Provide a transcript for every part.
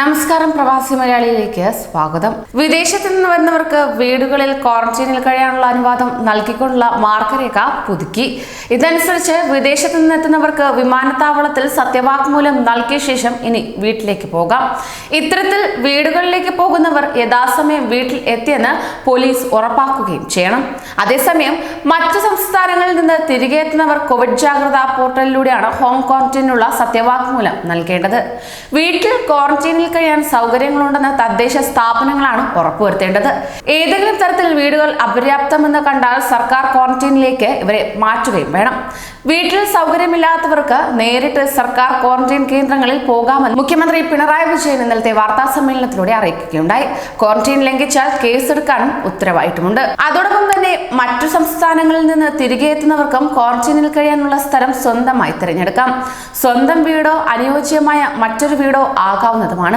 നമസ്കാരം പ്രവാസി മലയാളിയിലേക്ക് സ്വാഗതം. വിദേശത്ത് നിന്ന് വരുന്നവർക്ക് വീടുകളിൽ ക്വാറന്റൈനിൽ കഴിയാനുള്ള അനുവാദം നൽകിക്കൊണ്ടുള്ള മാർഗരേഖ പുതുക്കി. ഇതനുസരിച്ച് വിദേശത്ത് നിന്ന് എത്തുന്നവർക്ക് വിമാനത്താവളത്തിൽ സത്യവാങ്മൂലം നൽകിയ ശേഷം ഇനി വീട്ടിലേക്ക് പോകാം. ഇത്തരത്തിൽ വീടുകളിലേക്ക് പോകുന്നവർ യഥാസമയം വീട്ടിൽ എത്തിയെന്ന് പോലീസ് ഉറപ്പാക്കുകയും ചെയ്യണം. അതേസമയം മറ്റ് സംസ്ഥാനങ്ങളിൽ നിന്ന് തിരികെ എത്തുന്നവർ കോവിഡ് ജാഗ്രതാ പോർട്ടലിലൂടെയാണ് ഹോം ക്വാറന്റൈനുള്ള സത്യവാങ്മൂലം നൽകേണ്ടത്. വീട്ടിൽ ക്വാറന്റൈനിൽ കഴിയാൻ സൗകര്യങ്ങളുണ്ടെന്ന് തദ്ദേശ സ്ഥാപനങ്ങളാണ് ഉറപ്പുവരുത്തേണ്ടത്. ഏതെങ്കിലും തരത്തിൽ വീടുകൾ അപര്യാപ്തമെന്ന് കണ്ടാൽ സർക്കാർ ക്വാറന്റീനിലേക്ക് ഇവരെ മാറ്റുകയും വേണം. വീട്ടിൽ സൗകര്യമില്ലാത്തവർക്ക് നേരിട്ട് സർക്കാർ ക്വാറന്റൈൻ കേന്ദ്രങ്ങളിൽ പോകാമെന്ന് മുഖ്യമന്ത്രി പിണറായി വിജയൻ ഇന്നലത്തെ വാർത്താ സമ്മേളനത്തിലൂടെ അറിയിക്കുകയുണ്ടായി. ക്വാറന്റൈൻ ലംഘിച്ചാൽ കേസെടുക്കാനും ഉത്തരവായിട്ടുമുണ്ട്. അതോടൊപ്പം തന്നെ മറ്റു സംസ്ഥാനങ്ങളിൽ നിന്ന് തിരികെ എത്തുന്നവർക്കും ക്വാറന്റൈനിൽ കഴിയാനുള്ള സ്ഥലം സ്വന്തമായി തിരഞ്ഞെടുക്കാം. സ്വന്തം വീടോ അനുയോജ്യമായ മറ്റൊരു വീടോ ആകാവുന്നതുമാണ്.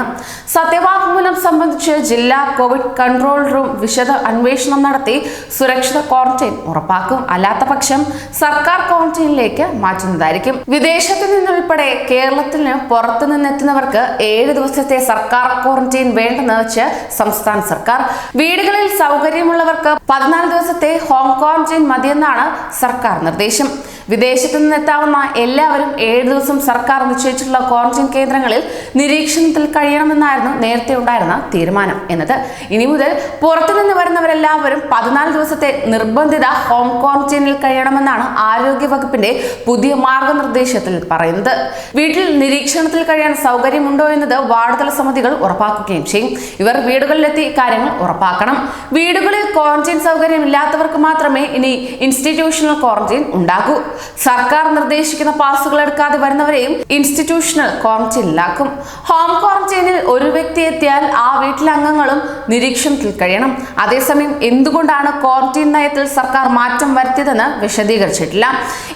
സത്യവാങ്മൂലം സംബന്ധിച്ച് ജില്ലാ കോവിഡ് കൺട്രോൾ റൂം വിശദ അന്വേഷണം നടത്തി സുരക്ഷിത ക്വാറന്റൈൻ ഉറപ്പാക്കും. അല്ലാത്ത പക്ഷം സർക്കാർ ക്വാറന്റൈനിലേക്ക് മാറ്റുന്നതായിരിക്കും. വിദേശത്ത് നിന്നുൾപ്പെടെ കേരളത്തിന് പുറത്തു നിന്നെത്തുന്നവർക്ക് ഏഴ് ദിവസത്തെ സർക്കാർ ക്വാറന്റൈൻ വേണ്ടെന്ന് വെച്ച് സംസ്ഥാന സർക്കാർ. വീടുകളിൽ സൗകര്യമുള്ളവർക്ക് പതിനാല് ദിവസത്തെ ഹോം ക്വാറന്റൈൻ മതിയെന്നാണ് സർക്കാർ നിർദ്ദേശം. വിദേശത്തു നിന്നെത്താവുന്ന എല്ലാവരും ഏഴ് ദിവസം സർക്കാർ നിശ്ചയിച്ചിട്ടുള്ള ക്വാറന്റൈൻ കേന്ദ്രങ്ങളിൽ നിരീക്ഷണത്തിൽ കഴിയണമെന്നായിരുന്നു നേരത്തെ ഉണ്ടായിരുന്ന തീരുമാനം എന്നത്. ഇനി മുതൽ പുറത്തുനിന്ന് വരുന്നവരെല്ലാവരും പതിനാല് ദിവസത്തെ നിർബന്ധിത ഹോം ക്വാറന്റൈനിൽ കഴിയണമെന്നാണ് ആരോഗ്യ വകുപ്പിന്റെ പുതിയ മാർഗനിർദ്ദേശത്തിൽ പറയുന്നത്. വീട്ടിൽ നിരീക്ഷണത്തിൽ കഴിയാൻ സൗകര്യമുണ്ടോ എന്നത് വാർഡുതല സമിതികൾ ഉറപ്പാക്കുകയും ചെയ്യും. ഇവർ വീടുകളിലെത്തി കാര്യങ്ങൾ ഉറപ്പാക്കണം. വീടുകളിൽ ക്വാറന്റൈൻ സൗകര്യം ഇല്ലാത്തവർക്ക് മാത്രമേ ഇനി ഇൻസ്റ്റിറ്റ്യൂഷണൽ ക്വാറന്റൈൻ ഉണ്ടാകൂ. സർക്കാർ നിർദ്ദേശിക്കുന്ന പാസുകൾ എടുക്കാതെ വരുന്നവരെയും ഇൻസ്റ്റിറ്റ്യൂഷണൽ ക്വാറന്റൈനിലാക്കും ഹോം ക്വാറന്റൈനിൽ ഒരു വ്യക്തി എത്തിയാൽ ആ വീട്ടിലെ അംഗങ്ങളും നിരീക്ഷണത്തിൽ കഴിയണം. അതേസമയം എന്തുകൊണ്ടാണ് ക്വാറന്റീൻ നയത്തിൽ സർക്കാർ മാറ്റം വരുത്തിയതെന്ന് വിശദീകരിച്ചിട്ടില്ല.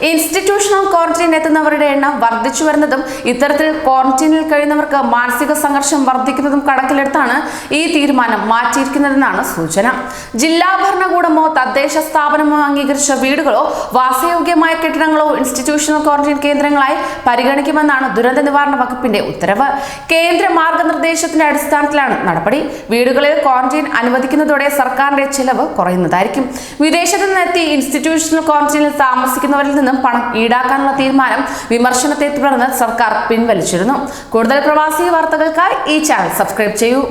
ഇൻസ്റ്റിറ്റ്യൂഷണൽ ക്വാറന്റീൻ എത്തുന്നവരുടെ എണ്ണം വർദ്ധിച്ചു വരുന്നതും ഇത്തരത്തിൽ ക്വാറന്റീനിൽ കഴിയുന്നവർക്ക് മാനസിക സംഘർഷം വർദ്ധിക്കുന്നതും കണക്കിലെടുത്താണ് ഈ തീരുമാനം മാറ്റിയിരിക്കുന്നതെന്നാണ് സൂചന. ജില്ലാ ഭരണകൂടമോ തദ്ദേശ സ്ഥാപനമോ അംഗീകരിച്ച വീടുകളോ വാസയോഗ്യമായ കെട്ടിടങ്ങളോ ഇൻസ്റ്റിറ്റ്യൂഷണൽ ക്വാറന്റീൻ കേന്ദ്രങ്ങളായി പരിഗണിക്കുമെന്നാണ് ദുരന്ത നിവാരണ വകുപ്പിന്റെ ഉത്തരവ്. കേന്ദ്ര മാർഗനിർദ്ദേശത്തിന്റെ അടിസ്ഥാനത്തിലാണ് നടപടി വീടുകളിൽ ക്വാറന്റൈൻ അനുവദിക്കുന്നതോടെ സർക്കാരിന്റെ ചിലവ് കുറയുന്നതായിരിക്കും. വിദേശത്ത് നിന്നെത്തി ഇൻസ്റ്റിറ്റ്യൂഷണൽ ക്വാറന്റൈനിൽ താമസിക്കുന്നവരിൽ നിന്നും പണം ഈടാക്കാനുള്ള തീരുമാനം വിമർശനത്തെ തുടർന്ന് സർക്കാർ പിൻവലിച്ചിരുന്നു. കൂടുതൽ പ്രവാസി വാർത്തകൾക്കായി ഈ ചാനൽ സബ്സ്ക്രൈബ് ചെയ്യൂ.